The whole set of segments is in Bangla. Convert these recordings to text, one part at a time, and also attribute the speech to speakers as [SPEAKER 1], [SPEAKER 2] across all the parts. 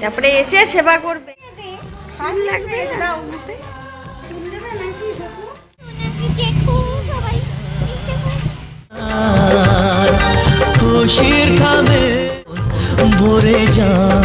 [SPEAKER 1] তারপরে এসে সেবা করবে।
[SPEAKER 2] খুশির খাবে ভরে যায়।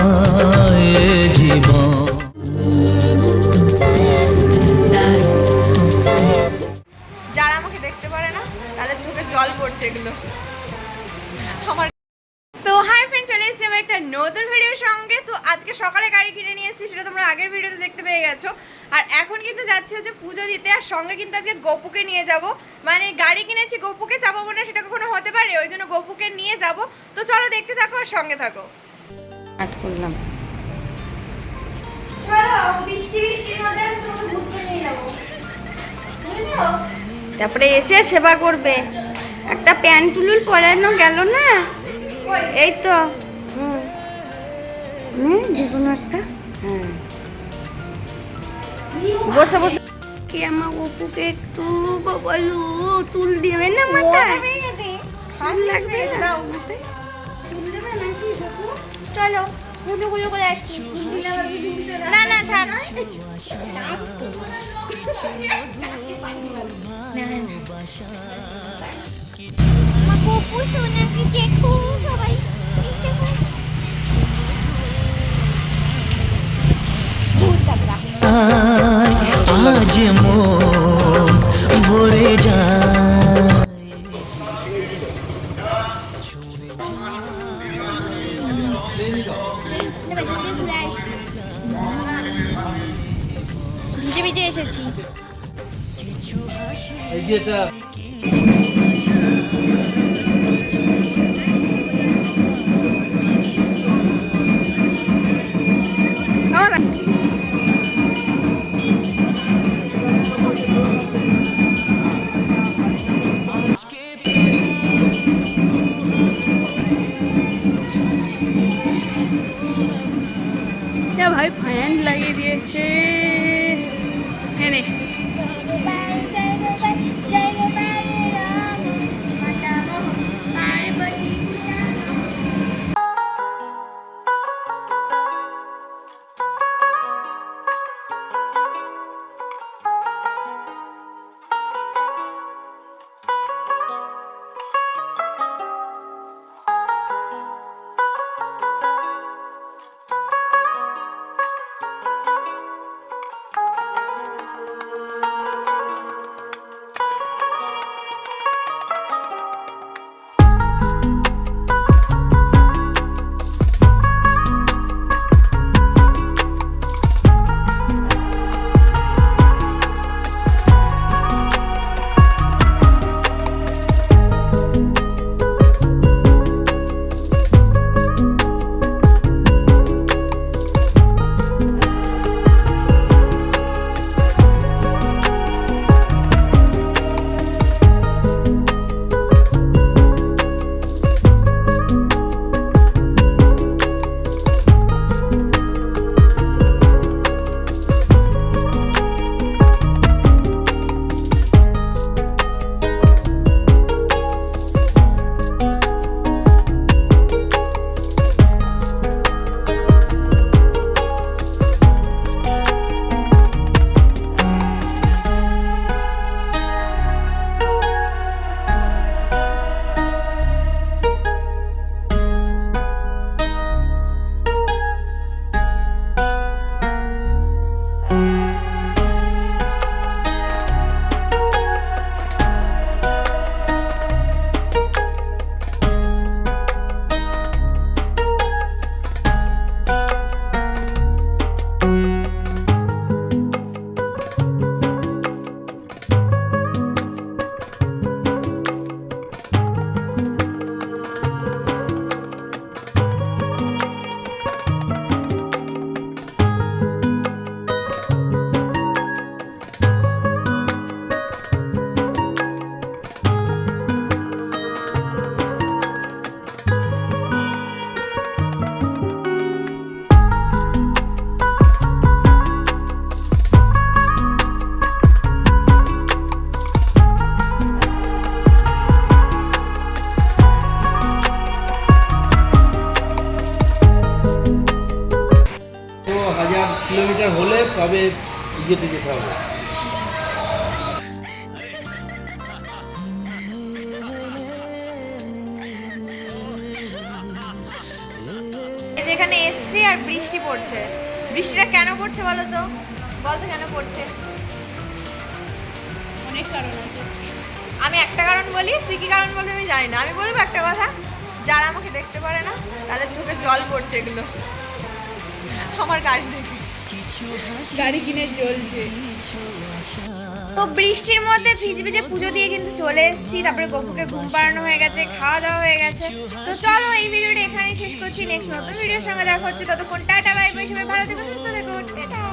[SPEAKER 1] সঙ্গে তো আজকে সকালে গাড়ি কিনে নিয়ে এসেছি সেটা তোমরা আগের ভিডিওতে দেখতে পেয়ে গেছো। আর এখন কিন্তু যাচ্ছি হচ্ছে পুজো দিতে আর সঙ্গে কিন্তু আজকে গপুকে নিয়ে যাব। মানে গাড়ি কিনেছি গপুকে চাপাবো না সেটা কখনো হতে পারে ওই জন্য গপুকে নিয়ে যাব। তো চলো দেখতে থাকো আর সঙ্গে থাকো। করলাম। তারপরে এসে সেবা করবে। একটা প্যান্ট টুলুল পরানো গেল না? এই তো। যে কোনো একটা। হ্যাঁ। বসে বসে। কি আমার অপুকে একটু বলু চুল দেবে না মাথায়? চুল লাগবে না। মাথায় চুল দেবে নাকি চলো গুলো গুলো করে যাচ্ছি। চুল দিলে আবার যদি উল্টে না। না থাক। না না।
[SPEAKER 2] আজ মন ভরে যায়।
[SPEAKER 3] ভিজে ভিজে এসেছি তবে ইয়েতে যেতে হবে।
[SPEAKER 1] এই যে এখানে এসছি আর বৃষ্টি পড়ছে। বৃষ্টিটা কেন পড়ছে বলো তো? বল তো কেন পড়ছে?
[SPEAKER 4] অনেক কারণ আছে।
[SPEAKER 1] আমি একটা কারণ বলি তুই কি কারণ বলবি আমি জানি না। আমি বলব একটা কথা যারা আমাকে দেখতে পারে না তাদের চোখে জল পড়ছে এগুলো। আমার গাড়ি দেখি।
[SPEAKER 4] গাড়ি কিনে চলছে।
[SPEAKER 1] তো বৃষ্টির মধ্যে ভিজে ভিজে পুজো দিয়ে কিন্তু চলে এসেছি। তারপরে গপুকে ঘুম পাড়ানো হয়ে গেছে, খাওয়া দাওয়া হয়ে গেছে। তো চলো এই ভিডিওটা এখানে শেষ করছি। নেক্সট নতুন ভিডিওর সঙ্গে দেখা হচ্ছে। ততক্ষণ টাটা বাই বাই সবাই ভালো থেকো, সুস্থ থেকো।